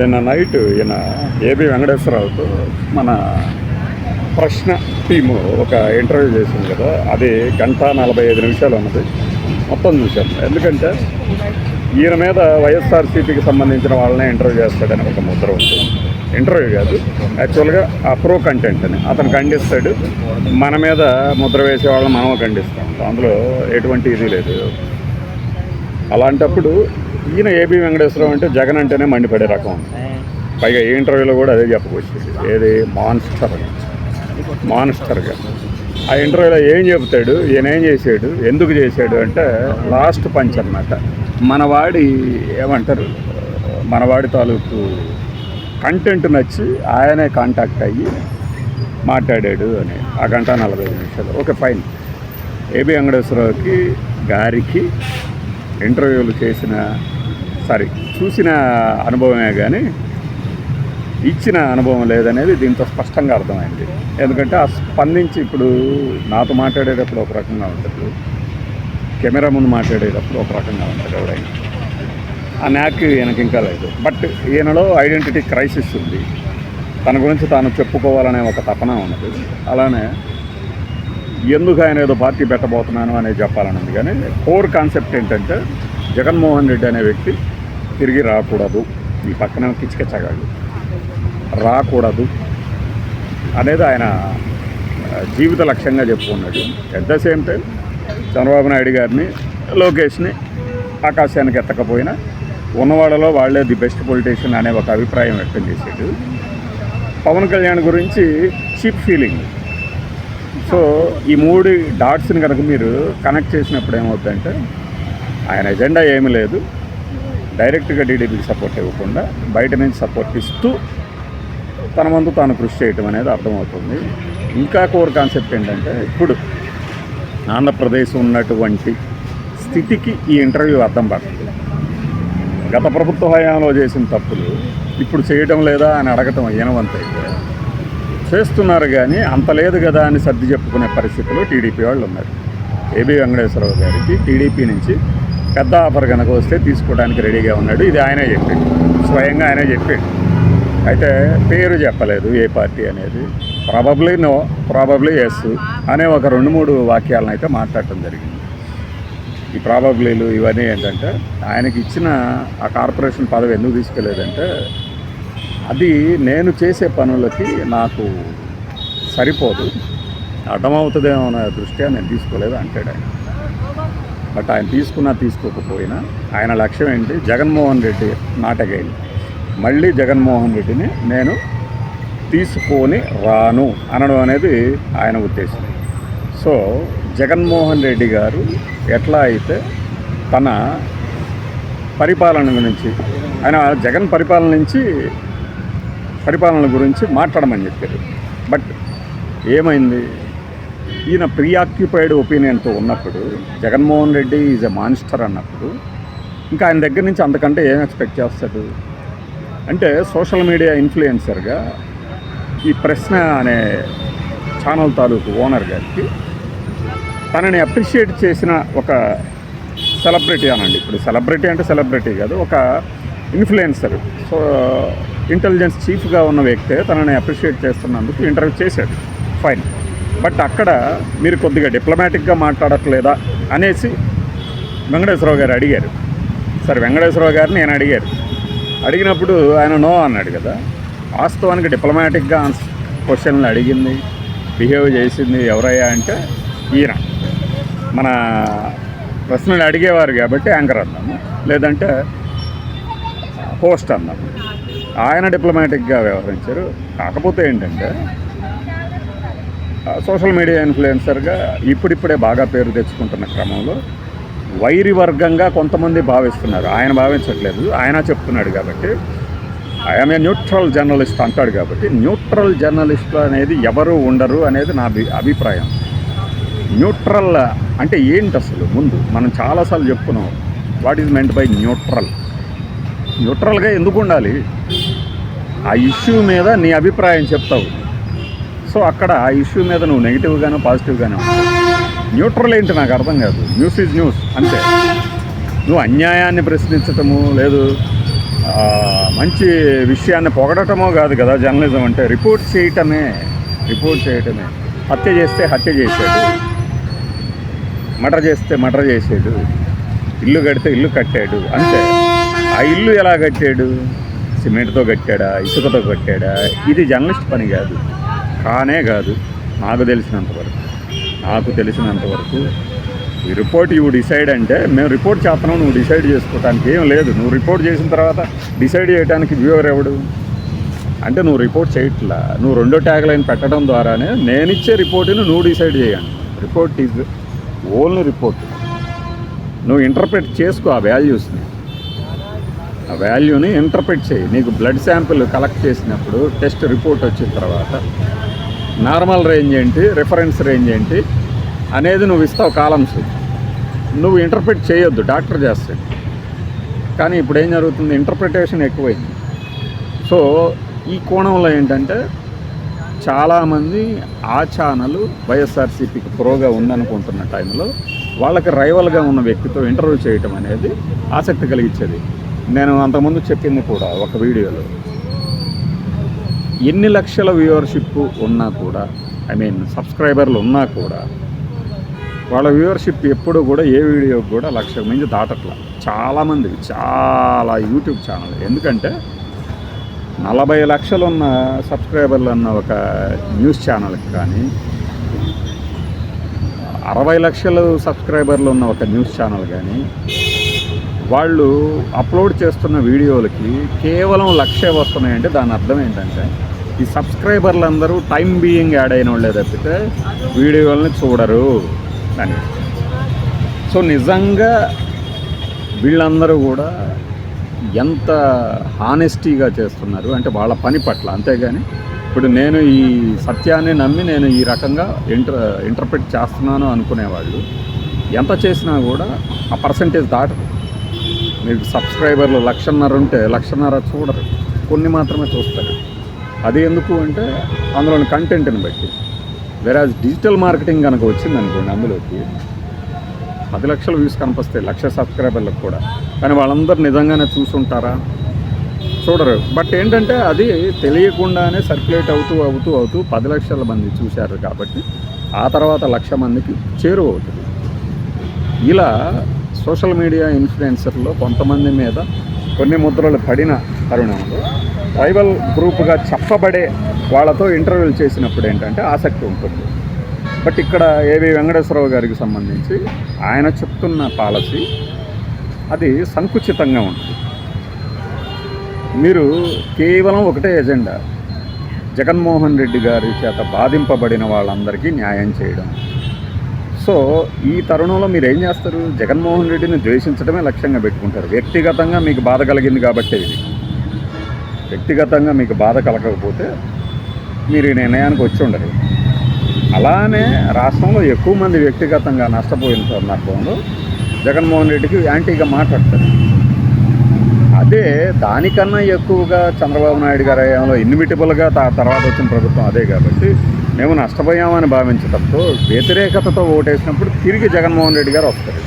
నిన్న నైట్ ఈయన ఏబి వెంకటేశ్వరరావుతో మన ప్రశ్న టీము ఒక ఇంటర్వ్యూ చేసింది కదా అది గంట నలభై ఐదు నిమిషాలు ఉన్నది. మొత్తం చూశాను ఎందుకంటే ఈయన మీద వైఎస్ఆర్సీపీకి సంబంధించిన వాళ్ళనే ఇంటర్వ్యూ చేస్తాడని ఒక ముద్ర ఉంది. ఇంటర్వ్యూ కాదు యాక్చువల్గా ఆ ప్రో కంటెంట్ అని. అతను ఖండిస్తాడు మన మీద ముద్ర వేసే వాళ్ళని మనం ఖండిస్తాం. అందులో ఎటువంటి ఇది లేదు. అలాంటప్పుడు ఈయన ఏబి వెంకటేశ్వరరావు అంటే జగన్ అంటేనే మండిపడే రకం. పైగా ఏ ఇంటర్వ్యూలో కూడా అదే చెప్పుకొచ్చేది ఏది? మాన్స్టర్. మాన్స్టర్గా. ఆ ఇంటర్వ్యూలో ఏం చెబుతాడు ఈయన ఏం చేశాడు? ఎందుకు చేశాడు అంటే లాస్ట్ పంచ్ అన్నమాట. మనవాడి ఏమంటారు? మనవాడి తాలూకు కంటెంట్ నచ్చి ఆయనే కాంటాక్ట్ అయ్యి మాట్లాడాడు అని. ఆ గంట నలభై నిమిషాలు. Okay fine. ఏబి వెంకటేశ్వరరావుకి గారికి ఇంటర్వ్యూలు చేసిన సారీ చూసిన అనుభవమే కానీ ఇచ్చిన అనుభవం లేదనేది దీంతో స్పష్టంగా అర్థమైంది. ఎందుకంటే ఆ స్పందించి ఇప్పుడు నాతో మాట్లాడేటప్పుడు ఒక రకంగా ఉంటుంది. కెమెరా ముందు మాట్లాడేటప్పుడు ఒక రకంగా ఉంటాడు ఎవడైనా ఆ న్యాక్ ఈయనకి ఇంకా లేదు. బట్ ఈయనలో ఐడెంటిటీ క్రైసిస్ ఉంది. తన గురించి తాను చెప్పుకోవాలనే ఒక తపన ఉన్నది. అలానే ఎందుకు ఆయన ఏదో పార్టీ పెట్టబోతున్నాను అనేది చెప్పాలని ఉంది కానీ కోర్ కాన్సెప్ట్ ఏంటంటే జగన్మోహన్ రెడ్డి అనే వ్యక్తి తిరిగి రాకూడదు. ఈ పక్కన కిచకిచగాడు. రాకూడదు అనేది ఆయన జీవిత లక్ష్యంగా చెప్పుకున్నాడు. At the same time Chandrababu Naidu గారిని లోకేష్ని ఆకాశానికి ఎత్తకపోయినా ఉన్నవాళ్ళలో వాళ్ళే ది బెస్ట్ పొలిటీషియన్ అనే ఒక అభిప్రాయం వ్యక్తం చేశాడు. పవన్ కళ్యాణ్ గురించి చీప్ ఫీలింగ్. సో ఈ మూడు డాట్స్ని కనుక మీరు కనెక్ట్ చేసినప్పుడు ఏమవుతుందంటే ఆయన ఎజెండా ఏమీ లేదు. డైరెక్ట్గా టీడీపీకి సపోర్ట్ ఇవ్వకుండా బయట నుంచి సపోర్ట్ ఇస్తూ తన వంతు తాను కృషి చేయటం అనేది అర్థమవుతుంది. ఇంకా కోర్ కాన్సెప్ట్ ఏంటంటే ఇప్పుడు ఆంధ్రప్రదేశ్ ఉన్నటువంటి స్థితికి ఈ ఇంటర్వ్యూ అర్థం పడుతుంది గత ప్రభుత్వ హయాంలో చేసిన తప్పులు ఇప్పుడు చేయటం లేదా అని అడగటం అయినవంతైతే చేస్తున్నారు కానీ అంత లేదు కదా అని సర్ది చెప్పుకునే పరిస్థితిలో టీడీపీ వాళ్ళు ఉన్నారు. ఏబి వెంకటేశ్వరరావు గారికి టీడీపీ నుంచి పెద్ద ఆఫర్ కనుక వస్తే తీసుకోవడానికి రెడీగా ఉన్నాడు. ఇది ఆయనే చెప్పాడు. స్వయంగా ఆయనే చెప్పాడు. అయితే పేరు చెప్పలేదు ఏ పార్టీ అనేది. ప్రాబబ్లీ నో ప్రాబబ్లీ ఎస్ అనే ఒక రెండు మూడు వాక్యాలను అయితే మాట్లాడటం జరిగింది. ఈ ప్రాబబ్లీలు ఇవన్నీ ఏంటంటే ఆయనకి ఇచ్చిన ఆ కార్పొరేషన్ పదవి ఎందుకు తీసుకెళ్ళలేదంటే అది నేను చేసే పనులకి నాకు సరిపోదు. అర్థమవుతుందేమో అనే దృష్ట్యా నేను తీసుకోలేదు అంటాడు ఆయన. బట్ ఆయన తీసుకున్నా తీసుకోకపోయినా ఆయన లక్ష్యం ఏంటి? జగన్మోహన్ రెడ్డి నాటగైన్ మళ్ళీ జగన్మోహన్ రెడ్డిని నేను తీసుకొని రాను అనడం అనేది ఆయన ఉద్దేశం. సో జగన్మోహన్ రెడ్డి గారు ఎట్లా అయితే తన పరిపాలన గురించి ఆయన జగన్ పరిపాలన నుంచి పరిపాలన గురించి మాట్లాడమని చెప్పారు. బట్ ఏమైంది? ఈయన ప్రీఆక్యుపైడ్ ఒపీనియన్తో ఉన్నప్పుడు Jaganmohan Reddy is a monster అన్నప్పుడు ఇంకా ఆయన దగ్గర నుంచి అంతకంటే ఏం ఎక్స్పెక్ట్ చేస్తాడు? అంటే సోషల్ మీడియా ఇన్ఫ్లుయెన్సర్గా ఈ ప్రశ్న అనే ఛానల్ తాలూకు ఓనర్ గారికి తనని అప్రిషియేట్ చేసిన ఒక సెలబ్రిటీ అనండి. ఇప్పుడు సెలబ్రిటీ అంటే సెలబ్రిటీ కాదు ఒక ఇన్ఫ్లుయెన్సర్. సో ఇంటెలిజెన్స్ చీఫ్గా ఉన్న వ్యక్తే తనని అప్రిషియేట్ చేస్తున్నందుకు ఇంటర్వ్యూ చేశాడు. ఫైన్ బట్ అక్కడ మీరు కొద్దిగా డిప్లొమాటిక్గా మాట్లాడట్లేదా అనేసి వెంకటేశ్వరరావు గారు అడిగారు. సరే వెంకటేశ్వరరావు గారిని నేను అడిగారు. అడిగినప్పుడు ఆయన నో అన్నాడు కదా. వాస్తవానికి డిప్లొమాటిక్గా క్వశ్చన్లు అడిగింది బిహేవ్ చేసింది ఎవరయ్యా అంటే ఈయన. మన ప్రశ్నలు అడిగేవారు కాబట్టి యాంకర్ అన్నాము. లేదంటే హోస్ట్ అన్నాము. ఆయన డిప్లొమాటిక్గా వ్యవహరించారు. కాకపోతే ఏంటంటే సోషల్ మీడియా ఇన్ఫ్లుయెన్సర్గా ఇప్పుడిప్పుడే బాగా పేరు తెచ్చుకుంటున్న క్రమంలో వైరి వర్గంగా కొంతమంది భావిస్తున్నారు. ఆయన భావించట్లేదు. ఆయన చెప్తున్నాడు కాబట్టి ఐఎమ్ ఏ న్యూట్రల్ జర్నలిస్ట్ అంటాడు కాబట్టి న్యూట్రల్ జర్నలిస్ట్ అనేది ఎవరు ఉండరు అనేది నా అభిప్రాయం. న్యూట్రల్ అంటే ఏంటి అసలు? ముందు మనం చాలాసార్లు చెప్పుకున్నాం what is meant by neutral న్యూట్రల్గా ఎందుకు ఉండాలి? ఆ ఇష్యూ మీద నీ అభిప్రాయం చెప్తావు. సో అక్కడ ఆ ఇష్యూ మీద నువ్వు నెగిటివ్గానో పాజిటివ్గానో న్యూట్రల్ ఏంటి నాకు అర్థం కాదు. న్యూస్ ఈజ్ న్యూస్ అంతే. నువ్వు అన్యాయాన్ని ప్రశ్నించటము లేదు మంచి విషయాన్ని పొగడటమో కాదు కదా జర్నలిజం అంటే. రిపోర్ట్ చేయటమే రిపోర్ట్ చేయటమే. హత్య చేస్తే హత్య చేసాడు. మటర్ చేస్తే మటర్ చేసాడు. ఇల్లు కడితే ఇల్లు కట్టాడు అంతే. ఆ ఇల్లు ఎలా కట్టాడు? సిమెంట్తో కట్టాడా ఇసుకతో కట్టాడా? ఇది జర్నలిస్ట్ పని కాదు. కానే కాదు. నాకు తెలిసినంతవరకు నాకు తెలిసినంతవరకు ఈ రిపోర్ట్ యూ డిసైడ్ అంటే మేము రిపోర్ట్ చేస్తున్నాం నువ్వు డిసైడ్ చేసుకోవటానికి ఏం లేదు. నువ్వు రిపోర్ట్ చేసిన తర్వాత డిసైడ్ చేయడానికి వ్యూవర్ ఎవడు? అంటే నువ్వు రిపోర్ట్ చేయట్లా. నువ్వు రెండో ట్యాగ్ లైన్ పెట్టడం ద్వారానే నేను ఇచ్చే రిపోర్ట్ని నువ్వు డిసైడ్ చేయండి రిపోర్ట్ ఈజ్ ఓన్లీ రిపోర్ట్. నువ్వు ఇంటర్ప్రిట్ చేసుకో ఆ వాల్యూస్ని. ఆ వాల్యూని ఇంటర్ప్రిట్ చేయి. నీకు బ్లడ్ శాంపిల్ కలెక్ట్ చేసినప్పుడు టెస్ట్ రిపోర్ట్ వచ్చిన తర్వాత నార్మల్ రేంజ్ ఏంటి రిఫరెన్స్ రేంజ్ ఏంటి అనేది నువ్వు ఇస్తావు కాలమ్స్. నువ్వు ఇంటర్ప్రిట్ చేయొద్దు డాక్టర్ చేస్తాడు. కానీ ఇప్పుడు ఏం జరుగుతుంది? ఇంటర్ప్రిటేషన్ ఎక్కువైంది. సో ఈ కోణంలో ఏంటంటే చాలామంది ఆ ఛానల్ వైఎస్ఆర్సీపీకి ప్రోగా ఉందనుకుంటున్న టైంలో వాళ్ళకి రైవల్గా ఉన్న వ్యక్తితో ఇంటర్వ్యూ చేయటం అనేది ఆసక్తి కలిగించేది. నేను అంతకుముందు చెప్పింది కూడా ఒక వీడియోలో. ఎన్ని లక్షల వ్యూవర్షిప్ ఉన్నా కూడా ఐ మీన్ సబ్స్క్రైబర్లు ఉన్నా కూడా వాళ్ళ వ్యూవర్షిప్ ఎప్పుడు కూడా ఏ వీడియోకి కూడా లక్షకు మించి దాటట్లా. చాలామంది చాలా యూట్యూబ్ ఛానల్. ఎందుకంటే నలభై లక్షలు ఉన్న సబ్స్క్రైబర్లు ఉన్న ఒక న్యూస్ ఛానల్కి కానీ అరవై లక్షలు సబ్స్క్రైబర్లు ఉన్న ఒక న్యూస్ ఛానల్ కానీ వాళ్ళు అప్లోడ్ చేస్తున్న వీడియోలకి కేవలం లక్షే వస్తున్నాయంటే దాని అర్థం ఏంటంటే ఈ సబ్స్క్రైబర్లు అందరూ టైం బీయింగ్ యాడ్ అయిన వాళ్ళే తప్పితే వీడియోలని చూడరు అని. సో నిజంగా వీళ్ళందరూ కూడా ఎంత హానెస్టీగా చేస్తున్నారు అంటే వాళ్ళ పని పట్ల. అంతేగాని ఇప్పుడు నేను ఈ సత్యాన్ని నమ్మి నేను ఈ రకంగా ఇంటర్ ఇంటర్ప్రిట్ చేస్తున్నాను అనుకునేవాళ్ళు. ఎంత చేసినా కూడా ఆ పర్సంటేజ్ దాటదు. మీకు సబ్స్క్రైబర్లు లక్షన్నర ఉంటే లక్షన్నర చూడరు. కొన్ని మాత్రమే చూస్తారు. అది ఎందుకు అంటే అందులోని కంటెంట్ని బట్టి. వెరాజ్ డిజిటల్ మార్కెటింగ్ కనుక వచ్చింది అనుకోండి అందులోకి పది లక్షల వ్యూస్ కనిపిస్తాయి లక్ష సబ్స్క్రైబర్లకు కూడా. కానీ వాళ్ళందరూ నిజంగానే చూసుంటారా? చూడరు. బట్ ఏంటంటే అది తెలియకుండానే సర్క్యులేట్ అవుతూ అవుతూ అవుతూ పది లక్షల మంది చూశారు కాబట్టి ఆ తర్వాత లక్ష మందికి చేరువవుతుంది. ఇలా సోషల్ మీడియా ఇన్ఫ్లుయెన్సర్లో కొంతమంది మీద కొన్ని ముద్రలు పడిన తరుణంలో ట్రైబల్ గ్రూప్గా చెప్పబడే వాళ్ళతో ఇంటర్వ్యూలు చేసినప్పుడు ఏంటంటే ఆసక్తి ఉంటుంది. బట్ ఇక్కడ ఏవి వెంకటేశ్వరరావు గారికి సంబంధించి ఆయన చెప్తున్న పాలసీ అది సంకుచితంగా ఉంటుంది. మీరు కేవలం ఒకటే ఎజెండా జగన్మోహన్ రెడ్డి గారి చేత బాధింపబడిన వాళ్ళందరికీ న్యాయం చేయడం. సో ఈ తరుణంలో మీరు ఏం చేస్తారు? జగన్మోహన్ రెడ్డిని ద్వేషించడమే లక్ష్యంగా పెట్టుకుంటారు. వ్యక్తిగతంగా మీకు బాధ కలిగింది కాబట్టి ఇది. వ్యక్తిగతంగా మీకు బాధ కలగకపోతే మీరు ఈ నిర్ణయానికి వచ్చి ఉండరు. అలానే రాష్ట్రంలో ఎక్కువ మంది వ్యక్తిగతంగా నష్టపోయిన సందర్భంలో జగన్మోహన్ రెడ్డికి యాంటీగా మాట్లాడతారు. అదే దానికన్నా ఎక్కువగా చంద్రబాబు నాయుడు గారి హయాంలో ఇన్విటబుల్గా తర్వాత వచ్చిన ప్రభుత్వం అదే కాబట్టి మేము నష్టపోయామని భావించడంతో వ్యతిరేకతతో ఓటేసినప్పుడు తిరిగి జగన్మోహన్ రెడ్డి గారు వస్తారు.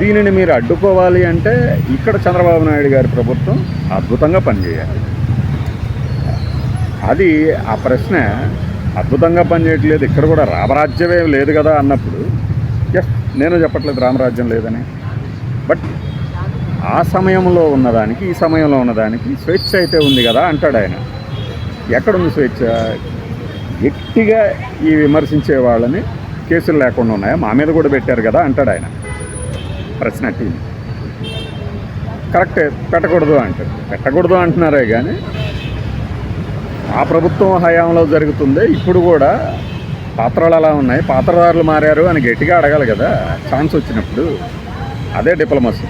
దీనిని మీరు అడ్డుకోవాలి అంటే ఇక్కడ చంద్రబాబు నాయుడు గారి ప్రభుత్వం అద్భుతంగా పనిచేయాలి. అది ఆ ప్రశ్న అద్భుతంగా పనిచేయట్లేదు ఇక్కడ కూడా రామరాజ్యమే లేదు కదా అన్నప్పుడు ఎస్ నేను చెప్పట్లేదు రామరాజ్యం లేదని. బట్ ఆ సమయంలో ఉన్నదానికి ఈ సమయంలో ఉన్నదానికి స్వేచ్ఛ అయితే ఉంది కదా అంటాడు ఆయన. ఎక్కడుంది స్వేచ్ఛ? గట్టిగా ఈ విమర్శించే వాళ్ళని కేసులు లేకుండా ఉన్నాయా? మా మీద కూడా పెట్టారు కదా అంటాడు ఆయన. ప్రశ్న టీం. కరెక్టే పెట్టకూడదు అంటారు పెట్టకూడదు అంటున్నారే కానీ ఆ ప్రభుత్వం హయాంలో జరుగుతుంది. ఇప్పుడు కూడా పాత్రలు అలా ఉన్నాయి. పాత్రదారులు మారారు అని గట్టిగా అడగాలి కదా. ఛాన్స్ వచ్చినప్పుడు అదే డిప్లొమసీ.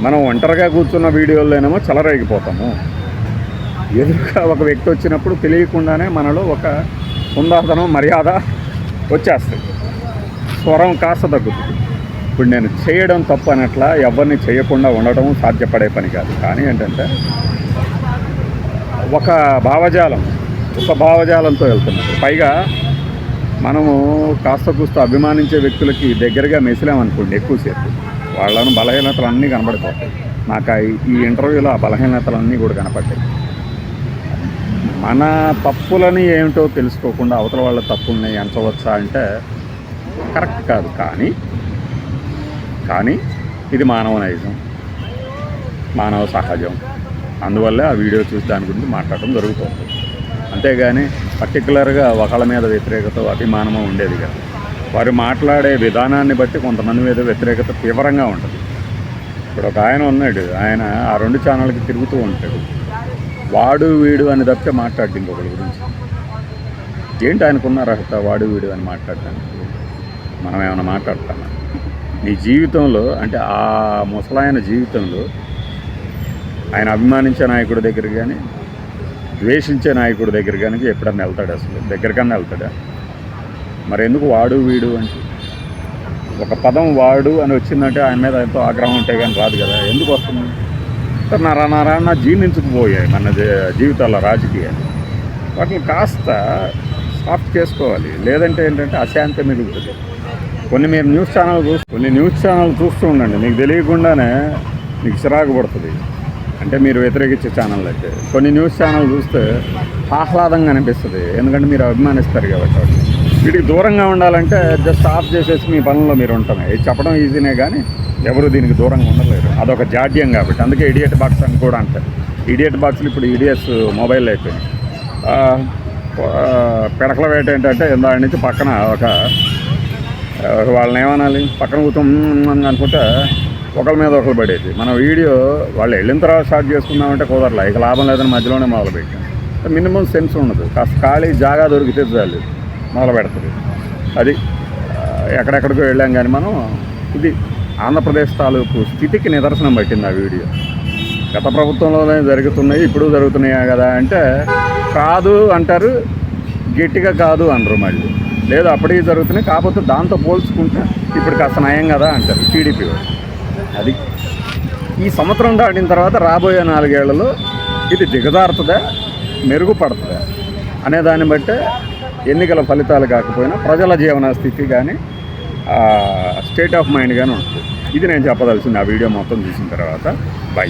మనం ఒంటరిగా కూర్చున్న వీడియోల్లోనేమో చెలరేగిపోతాము. ఎదురుగా ఒక వ్యక్తి వచ్చినప్పుడు తెలియకుండానే మనలో ఒక హుందాతనం మర్యాద వచ్చేస్తుంది. స్వరం కాస్త తగ్గుతుంది. ఇప్పుడు నేను చేయడం తప్పు అనట్లా ఎవరిని చేయకుండా ఉండడం సాధ్యపడే పని కాదు. కానీ ఏంటంటే ఒక భావజాలం ఒక భావజాలంతో వెళ్తున్నారు పైగా మనము కాస్త కూస్త అభిమానించే వ్యక్తులకి దగ్గరగా మెసిలామనుకోండి ఎక్కువసేపు. వాళ్ళను బలహీనతలు అన్నీ కనబడిపోతాయి నాకు ఈ ఇంటర్వ్యూలో ఆ బలహీనతలన్నీ కూడా కనపడ్డాయి మన తప్పులని ఏమిటో తెలుసుకోకుండా అవతల వాళ్ళ తప్పుల్ని ఎంచవచ్చా అంటే కరెక్ట్ కాదు. కానీ కానీ ఇది మానవ నైజం మానవ సహజం. అందువల్లే ఆ వీడియో చూసి దాని గురించి మాట్లాడడం జరుగుతుంది. అంతేగాని పర్టికులర్గా ఒకళ్ళ మీద వ్యతిరేకత అభిమానము ఉండేది కాదు. వారు మాట్లాడే విధానాన్ని బట్టి కొంతమంది మీద వ్యతిరేకత తీవ్రంగా ఉంటుంది. ఇప్పుడు ఒక ఆయన ఉన్నాడు. ఆయన ఆ రెండు ఛానళ్ళకి తిరుగుతూ ఉంటాడు. వాడు వీడు అని తప్పితే మాట్లాడి ఇంకొకరి గురించి. ఏంటి ఆయనకున్న అర్హత వాడు వీడు అని మాట్లాడటానికి? మనం ఏమైనా మాట్లాడతామా? నీ జీవితంలో అంటే ఆ ముసలాయన జీవితంలో ఆయన అభిమానించే నాయకుడి దగ్గర కానీ ద్వేషించే నాయకుడి దగ్గర కానీ ఎప్పుడన్నా వెళ్తాడు అసలు? దగ్గరకన్నా వెళ్తాడా? మరి ఎందుకు వాడు వీడు అంటే? ఒక పదం వాడు అని వచ్చిందంటే ఆయన మీద ఎంతో ఆగ్రహం ఉంటే కానీ రాదు కదా. ఎందుకు వస్తుంది? సార్ నరా జీర్ణించుకుపోయాయి మన జీవితాల రాజకీయాలు. వాటిని కాస్త సాఫ్ట్ చేసుకోవాలి. లేదంటే ఏంటంటే అశాంతి మిగులుతుంది కొన్ని మీరు న్యూస్ ఛానల్ చూసి కొన్ని న్యూస్ ఛానల్ చూస్తూ ఉండండి. మీకు తెలియకుండానే మీకు చిరాకు పడుతుంది. అంటే మీరు వ్యతిరేకించే ఛానల్ అయితే. కొన్ని న్యూస్ ఛానల్ చూస్తే ఆహ్లాదంగా అనిపిస్తుంది. ఎందుకంటే మీరు అభిమానిస్తారు కాబట్టి. వీటికి దూరంగా ఉండాలంటే జస్ట్ ఆఫ్ చేసేసి మీ పనుల్లో మీరు ఉంటామే. ఇది చెప్పడం ఈజీనే కానీ ఎవరు దీనికి దూరంగా ఉండలేరు. అదొక జాడ్యం కాబట్టి. అందుకే ఇడియట్ బాక్స్ అని కూడా అంటారు. ఇడియట్ బాక్స్లు ఇప్పుడు ఇడియట్స్ మొబైల్ అయిపోయినాయి. పిడకల వేట ఏంటంటే దాని నుంచి పక్కన ఒక వాళ్ళని ఏమనాలి? పక్కన కూర్చొని అనుకుంటే ఒకరి మీద ఒకరు పడేది. మన వీడియో వాళ్ళు వెళ్ళిన తర్వాత స్టార్ట్ చేసుకుందామంటే కుదరలే. ఇక లాభం లేదని మధ్యలోనే మొదలుపెట్టాం. మినిమం సెన్స్ ఉండదు. కాస్త ఖాళీ జాగా దొరికితే చాలు. మొదలు పెడుతుంది అది ఎక్కడెక్కడికో వెళ్ళాం కానీ మనం ఇది ఆంధ్రప్రదేశ్ తాలూకు స్థితికి నిదర్శనం పట్టింది ఆ వీడియో. గత ప్రభుత్వంలోనే జరుగుతున్నాయి ఇప్పుడు జరుగుతున్నాయా కదా అంటే కాదు అంటారు గట్టిగా కాదు అనరు మళ్ళీ. లేదు అప్పటికి జరుగుతున్నాయి కాకపోతే దాంతో పోల్చుకుంటే ఇప్పుడు కాస్త నయం కదా అంటారు టీడీపీ అది ఈ సంవత్సరం దాటిన తర్వాత రాబోయే నాలుగేళ్ళలో ఇది దిగజారుతుందా మెరుగుపడుతుందా అనే దాన్ని బట్టే ఎన్నికల ఫలితాలు కాకపోయినా ప్రజల జీవన స్థితి కానీ స్టేట్ ఆఫ్ మైండ్ కానీ ఉంటుంది. ఇది నేను చెప్పదలసింది. ఆ వీడియో మొత్తం చూసిన తర్వాత బై